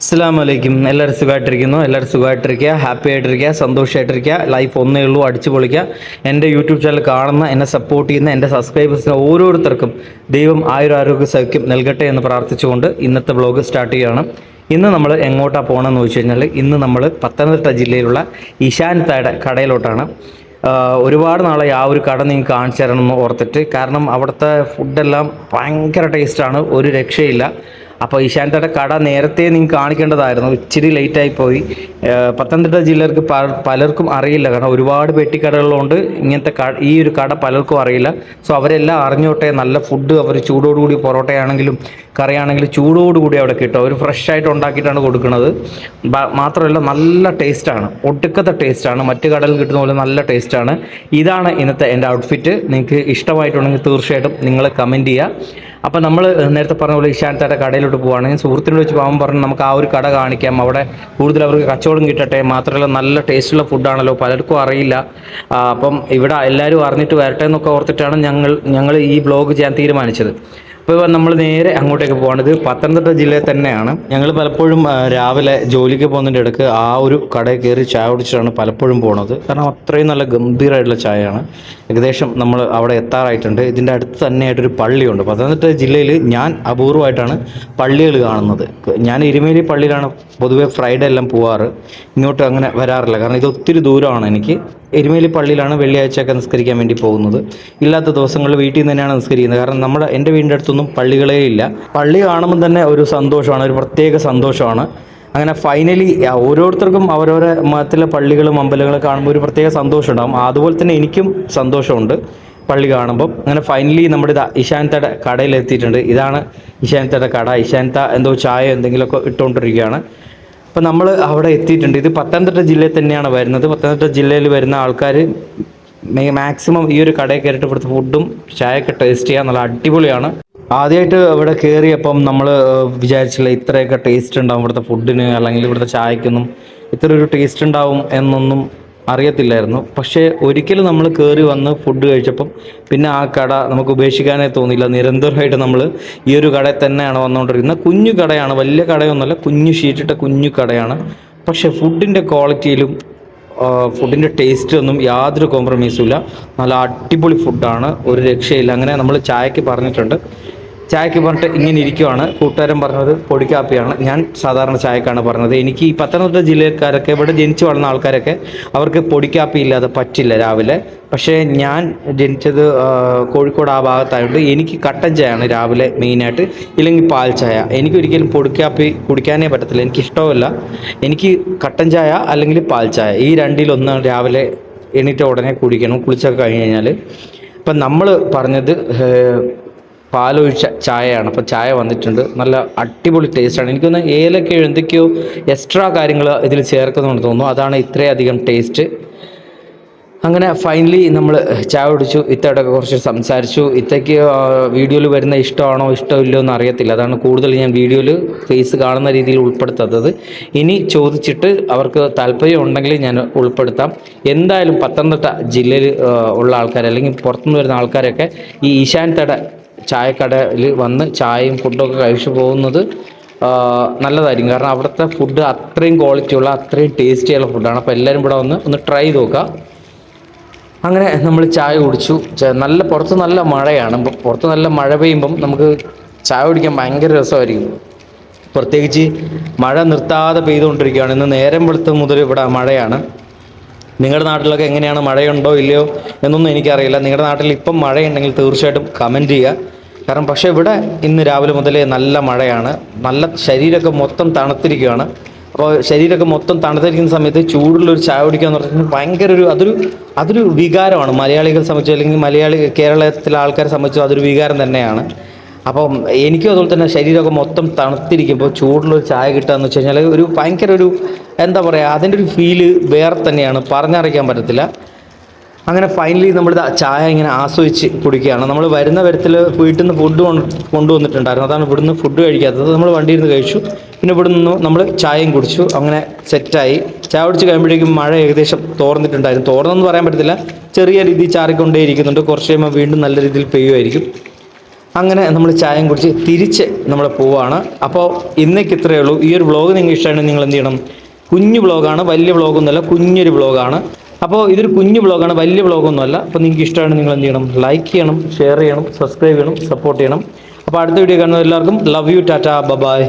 അസ്സാം വലൈക്കും എല്ലാവരും സുഖമായിട്ടിരിക്കുന്നു. എല്ലാവരും സുഖമായിട്ടിരിക്കുക. ഹാപ്പി ആയിട്ടിരിക്കുക. സന്തോഷമായിട്ടിരിക്കുക ലൈഫ് ഒന്നേ ഉള്ളൂ. അടിച്ചു പൊളിക്കുക. എന്റെ യൂട്യൂബ് ചാനൽ കാണുന്ന എന്നെ സപ്പോർട്ട് ചെയ്യുന്ന എന്റെ സബ്സ്ക്രൈബേഴ്സിനെ ഓരോരുത്തർക്കും ദൈവം ആയുരാരോഗ്യ സൗഖ്യം നൽകട്ടെ എന്ന് പ്രാർത്ഥിച്ചുകൊണ്ട് ഇന്നത്തെ ബ്ലോഗ് സ്റ്റാർട്ട് ചെയ്യുകയാണ്. ഇന്ന് നമ്മൾ എങ്ങോട്ടാണ് പോകണമെന്ന് ചോദിച്ചു കഴിഞ്ഞാൽ ഇന്ന് നമ്മൾ പത്തനംതിട്ട ജില്ലയിലുള്ള ഇശാൻതായുടെ കടയിലോട്ടാണ്. ഒരുപാട് നാളെ ആ ഒരു കട നിങ്ങൾക്ക് കാണിച്ചു തരണം എന്ന് ഓർത്തിട്ട്. കാരണം അവിടുത്തെ ഫുഡെല്ലാം ഭയങ്കര ടേസ്റ്റാണ് ഒരു രക്ഷയില്ല. അപ്പോൾ ഈശാനത്തയുടെ കട നേരത്തെ നിങ്ങൾക്ക് കാണിക്കേണ്ടതായിരുന്നു. ഇച്ചിരി ലേറ്റായി പോയി. പത്തനംതിട്ട ജില്ലർക്ക് പലർക്കും അറിയില്ല. കാരണം ഒരുപാട് പെട്ടിക്കടകളുണ്ട്. ഇങ്ങനത്തെ ഈ ഒരു കട പലർക്കും അറിയില്ല. സോ അവരെല്ലാം അറിഞ്ഞോട്ടെ. നല്ല ഫുഡ് അവർ ചൂടോടുകൂടി പൊറോട്ടയാണെങ്കിലും കറിയാണെങ്കിലും ചൂടോടുകൂടി അവിടെ കിട്ടും. അവർ ഫ്രഷ് ആയിട്ട് ഉണ്ടാക്കിയിട്ടാണ് കൊടുക്കുന്നത്. മാത്രമല്ല നല്ല ടേസ്റ്റാണ് ഒടുക്കത്തെ ടേസ്റ്റാണ് മറ്റു കടലിൽ കിട്ടുന്ന പോലെ നല്ല ടേസ്റ്റാണ് ഇതാണ് ഇന്നത്തെ എന്റെ ഔട്ട്ഫിറ്റ് നിങ്ങൾക്ക് ഇഷ്ടമായിട്ടുണ്ടെങ്കിൽ തീർച്ചയായിട്ടും നിങ്ങൾ കമന്റ് ചെയ്യുക അപ്പോൾ നമ്മൾ നേരത്തെ പറഞ്ഞ പോലെ ഇഷാൻത്താരുടെ കടയിലോട്ട് പോവുകയാണെങ്കിൽ സുഹൃത്തിനോട് വെച്ച് പോകാൻ പറഞ്ഞ് നമുക്ക് ആ ഒരു കട കാണിക്കാം. അവിടെ കൂടുതൽ അവർക്ക് കച്ചവടം കിട്ടട്ടെ. മാത്രമല്ല നല്ല ടേസ്റ്റുള്ള ഫുഡാണല്ലോ പലർക്കും അറിയില്ല. അപ്പം ഇവിടെ എല്ലാവരും അറിഞ്ഞിട്ട് വരട്ടെ എന്നൊക്കെ ഓർത്തിട്ടാണ് ഞങ്ങൾ ഞങ്ങൾ ഈ ബ്ലോഗ് ചെയ്യാൻ തീരുമാനിച്ചത്. അപ്പോൾ നമ്മൾ നേരെ അങ്ങോട്ടേക്ക് പോകണം പത്തനംതിട്ട ജില്ലയിൽ തന്നെയാണ്. ഞങ്ങൾ പലപ്പോഴും രാവിലെ ജോലിക്ക് പോകുന്നതിന്റെ ഇടയ്ക്ക് ആ ഒരു കടയിൽ കയറി ചായ കുടിച്ചിട്ടാണ് പലപ്പോഴും പോണത്. കാരണം അത്രയും നല്ല ഗംഭീരമായിട്ടുള്ള ചായയാണ്. ഏകദേശം നമ്മൾ അവിടെ എത്താറായിട്ടുണ്ട്. ഇതിന്റെ അടുത്ത് തന്നെയായിട്ടൊരു പള്ളിയുണ്ട്. പത്തനംതിട്ട ജില്ലയിൽ ഞാൻ അപൂർവമായിട്ടാണ് പള്ളികൾ കാണുന്നത്. ഞാൻ ഇരുമേലി പള്ളിയിലാണ് പൊതുവേ ഫ്രൈഡേ എല്ലാം പോവാറ്. ഇങ്ങോട്ട് അങ്ങനെ വരാറില്ല. കാരണം ഇത് ഒത്തിരി ദൂരമാണ് എനിക്ക്. എരുമേലി പള്ളിയിലാണ് വെള്ളിയാഴ്ചയൊക്കെ നിസ്കരിക്കാൻ വേണ്ടി പോകുന്നത്. ഇല്ലാത്ത ദിവസങ്ങളിൽ വീട്ടിൽ നിന്ന് തന്നെയാണ് നിസ്കരിക്കുന്നത്. കാരണം നമ്മുടെ എന്റെ വീടിന്റെ അടുത്തൊന്നും പള്ളികളേ ഇല്ല. പള്ളി കാണുമ്പോൾ തന്നെ ഒരു സന്തോഷമാണ് ഒരു പ്രത്യേക സന്തോഷമാണ്. അങ്ങനെ ഫൈനലി ഓരോരുത്തർക്കും അവരവരെ മതത്തിലെ പള്ളികളും അമ്പലങ്ങളും കാണുമ്പോൾ ഒരു പ്രത്യേക സന്തോഷം ഉണ്ടാകും അതുപോലെ തന്നെ എനിക്കും സന്തോഷമുണ്ട് പള്ളി കാണുമ്പോൾ അങ്ങനെ ഫൈനലി നമ്മുടെ ഇതാ കടയിൽ എത്തിയിട്ടുണ്ട് ഇതാണ് ഇശാനത്തയുടെ കട. ഇശാനത്ത എന്തോ ചായ എന്തെങ്കിലുമൊക്കെ ഇട്ടുകൊണ്ടിരിക്കുകയാണ്. അപ്പോൾ നമ്മൾ അവിടെ എത്തിയിട്ടുണ്ട്. ഇത് പത്തനംതിട്ട ജില്ലയിൽ തന്നെയാണ് വരുന്നത്. പത്തനംതിട്ട ജില്ലയിൽ വരുന്ന ആൾക്കാർ മാക്സിമം ഈ ഒരു കടയിൽ കയറിയിട്ട് ഇവിടുത്തെ ഫുഡും ചായയൊക്കെ ടേസ്റ്റ് ചെയ്യാൻ നല്ല അടിപൊളിയാണ്. ആദ്യമായിട്ട് ഇവിടെ കയറിയപ്പം നമ്മൾ വിചാരിച്ചില്ല ഇത്രയൊക്കെ ടേസ്റ്റ് ഉണ്ടാവും ഇവിടുത്തെ ഫുഡിന് അല്ലെങ്കിൽ ഇവിടുത്തെ ചായക്കൊന്നും ഇത്ര ഒരു ടേസ്റ്റ് ഉണ്ടാവും എന്നൊന്നും അറിയത്തില്ലായിരുന്നു. പക്ഷേ ഒരിക്കലും നമ്മൾ കയറി വന്ന് ഫുഡ് കഴിച്ചപ്പം പിന്നെ ആ കട നമുക്ക് ഉപേക്ഷിക്കാനേ തോന്നിയില്ല. നിരന്തരമായിട്ട് നമ്മൾ ഈ ഒരു കടയിൽ തന്നെയാണ് വന്നുകൊണ്ടിരിക്കുന്നത്. കുഞ്ഞു കടയാണ്. വലിയ കടയൊന്നുമല്ല. കുഞ്ഞു ഷീറ്റിട്ട കുഞ്ഞു കടയാണ്. പക്ഷേ ഫുഡിന്റെ ക്വാളിറ്റിയിലും ഫുഡിന്റെ ടേസ്റ്റ് ഒന്നും യാതൊരു കോംപ്രമൈസും ഇല്ല. നല്ല അടിപൊളി ഫുഡാണ് ഒരു രക്ഷയില്ല. അങ്ങനെ നമ്മൾ ചായക്ക് പറഞ്ഞിട്ടുണ്ട്. ചായക്ക് പറഞ്ഞിട്ട് ഇങ്ങനെ ഇരിക്കുവാണ്. കൂട്ടുകാരൻ പറഞ്ഞത് പൊടിക്കാപ്പിയാണ് ഞാൻ സാധാരണ ചായക്കാണ് പറഞ്ഞത്. എനിക്ക് ഈ പത്തനംതിട്ട ജില്ലക്കാരൊക്കെ ഇവിടെ ജനിച്ചു വളർന്ന ആൾക്കാരൊക്കെ അവർക്ക് പൊടിക്കാപ്പി ഇല്ലാതെ പറ്റില്ല രാവിലെ. പക്ഷേ ഞാൻ ജനിച്ചത് കോഴിക്കോട് ആ ഭാഗത്തായതുകൊണ്ട് എനിക്ക് കട്ടൻ ചായയാണ് രാവിലെ മെയിനായിട്ട്. ഇല്ലെങ്കിൽ പാൽ ചായ. എനിക്കൊരിക്കലും പൊടിക്കാപ്പി കുടിക്കാനേ പറ്റത്തില്ല. എനിക്ക് എനിക്ക് കട്ടൻ ചായ അല്ലെങ്കിൽ പാൽ ചായ. ഈ രണ്ടിലൊന്ന് രാവിലെ എണീറ്റ ഉടനെ കുടിക്കണം. കുളിച്ചൊക്കെ കഴിഞ്ഞ് കഴിഞ്ഞാൽ ഇപ്പം നമ്മൾ പറഞ്ഞത് പാലൊഴിച്ച ചായയാണ്. അപ്പോൾ ചായ വന്നിട്ടുണ്ട്. നല്ല അടിപൊളി ടേസ്റ്റാണ്. എനിക്കൊന്ന് ഏലക്ക എന്തൊക്കെയോ എക്സ്ട്രാ കാര്യങ്ങൾ ഇതിൽ ചേർക്കുന്നുണ്ട് തോന്നുന്നു. അതാണ് ഇത്രയധികം ടേസ്റ്റ്. അങ്ങനെ ഫൈനലി നമ്മൾ ചായ കുടിച്ചു. ഇത്തയോടൊക്കെ കുറച്ച് സംസാരിച്ചു. ഇത്തയ്ക്ക് വീഡിയോയിൽ വരുന്ന ഇഷ്ടമാണോ ഇഷ്ടമില്ലയോ എന്ന് അറിയത്തില്ല. അതാണ് കൂടുതൽ ഞാൻ വീഡിയോയിൽ ഫേസ് കാണുന്ന രീതിയിൽ ഉൾപ്പെടുത്താത്തത്. ഇനി ചോദിച്ചിട്ട് അവർക്ക് താല്പര്യം ഉണ്ടെങ്കിൽ ഞാൻ ഉൾപ്പെടുത്താം. എന്തായാലും പത്തനംതിട്ട ജില്ലയിൽ ഉള്ള ആൾക്കാർ അല്ലെങ്കിൽ പുറത്തുനിന്ന് വരുന്ന ആൾക്കാരൊക്കെ ഈ ഈശാനത്തട ചായക്കടയിൽ വന്ന് ചായയും ഫുഡൊക്കെ കഴിച്ചു പോകുന്നത് നല്ലതായിരിക്കും. കാരണം അവിടുത്തെ ഫുഡ് അത്രയും ക്വാളിറ്റിയുള്ള അത്രയും ടേസ്റ്റിയുള്ള ഫുഡാണ് അപ്പോൾ എല്ലാവരും ഇവിടെ വന്ന് ഒന്ന് ട്രൈ ചെയ്ത് നോക്കുക. അങ്ങനെ നമ്മൾ ചായ കുടിച്ചു. നല്ല പുറത്ത് നല്ല മഴയാണ്. പുറത്ത് നല്ല മഴ പെയ്യുമ്പം നമുക്ക് ചായ കുടിക്കാൻ ഭയങ്കര രസമായിരിക്കും. പ്രത്യേകിച്ച് മഴ നിർത്താതെ പെയ്തുകൊണ്ടിരിക്കുകയാണ്. ഇന്ന് നേരം വെളുത്ത് മുതൽ ഇവിടെ മഴയാണ്. നിങ്ങളുടെ നാട്ടിലൊക്കെ എങ്ങനെയാണ്? മഴയുണ്ടോ ഇല്ലയോ എന്നൊന്നും എനിക്കറിയില്ല. നിങ്ങളുടെ നാട്ടിൽ ഇപ്പം മഴയുണ്ടെങ്കിൽ തീർച്ചയായിട്ടും കമന്റ് ചെയ്യുക. കാരണം പക്ഷേ ഇവിടെ ഇന്ന് രാവിലെ മുതലേ നല്ല മഴയാണ്. നല്ല ശരീരമൊക്കെ മൊത്തം തണുത്തിരിക്കുകയാണ്. അപ്പോൾ ശരീരമൊക്കെ മൊത്തം തണുത്തിരിക്കുന്ന സമയത്ത് ചൂടുള്ളൊരു ചായ കുടിക്കുക എന്ന് പറഞ്ഞാൽ ഭയങ്കര ഒരു അതൊരു അതൊരു വികാരമാണ്. മലയാളികൾ സംബന്ധിച്ച് അല്ലെങ്കിൽ മലയാളി കേരളത്തിലെ ആൾക്കാരെ സംബന്ധിച്ച് അതൊരു വികാരം തന്നെയാണ്. അപ്പം എനിക്കും അതുപോലെ തന്നെ ശരീരമൊക്കെ മൊത്തം തണുത്തിരിക്കുമ്പോൾ ചൂടുള്ളൊരു ചായ കിട്ടുക എന്ന് വെച്ച് കഴിഞ്ഞാൽ ഒരു ഭയങ്കര ഒരു എന്താ പറയുക അതിന്റെ ഒരു ഫീൽ വേറെ തന്നെയാണ്. പറഞ്ഞറിയിക്കാൻ പറ്റത്തില്ല. അങ്ങനെ ഫൈനലി നമ്മൾ ചായ ഇങ്ങനെ ആസ്വദിച്ച് കുടിക്കുകയാണ്. നമ്മൾ വരുന്ന വരത്തിൽ വീട്ടിൽ നിന്ന് ഫുഡ് കൊണ്ടുവന്നിട്ടുണ്ടായിരുന്നു. അതാണ് ഇവിടുന്ന് ഫുഡ് കഴിക്കാത്തത്. നമ്മൾ വണ്ടിയിൽ നിന്ന് കഴിച്ചു. പിന്നെ ഇവിടെ നിന്ന് നമ്മൾ ചായയും കുടിച്ചു. അങ്ങനെ സെറ്റായി ചായ കുടിച്ച് കഴിയുമ്പോഴേക്കും മഴ ഏകദേശം തോർന്നിട്ടുണ്ടായിരുന്നു. തോർന്നെന്ന് പറയാൻ പറ്റത്തില്ല. ചെറിയ രീതിയിൽ ചാറിക്കൊണ്ടേ ഇരിക്കുന്നുണ്ട് കുറച്ച് കഴിയുമ്പോൾ വീണ്ടും നല്ല രീതിയിൽ പെയ്യുമായിരിക്കും. അങ്ങനെ നമ്മൾ ചായയും കുടിച്ച് തിരിച്ച് നമ്മൾ പോവാണ്. അപ്പോൾ ഇന്നേക്ക് ഇത്രയേ ഉള്ളൂ. ഈ ഒരു വ്ളോഗ് നിങ്ങൾക്ക് ഇഷ്ടമാണെങ്കിൽ നിങ്ങൾ എന്ത് ചെയ്യണം? കുഞ്ഞു വ്ളോഗാണ് വലിയ വ്ളോഗൊന്നുമല്ല കുഞ്ഞൊരു വ്ളോഗാണ് അപ്പോൾ ഇതൊരു കുഞ്ഞു ബ്ലോഗാണ് വലിയ ബ്ലോഗൊന്നുമല്ല അപ്പോൾ നിങ്ങൾക്ക് ഇഷ്ടമാണ് നിങ്ങൾ എന്ത് ചെയ്യണം? ലൈക്ക് ചെയ്യണം ഷെയർ ചെയ്യണം സബ്സ്ക്രൈബ് ചെയ്യണം സപ്പോർട്ട് ചെയ്യണം. അപ്പോൾ അടുത്ത വീഡിയോ കാണുന്ന എല്ലാവർക്കും ലവ് യു ടാറ്റ ബബായ്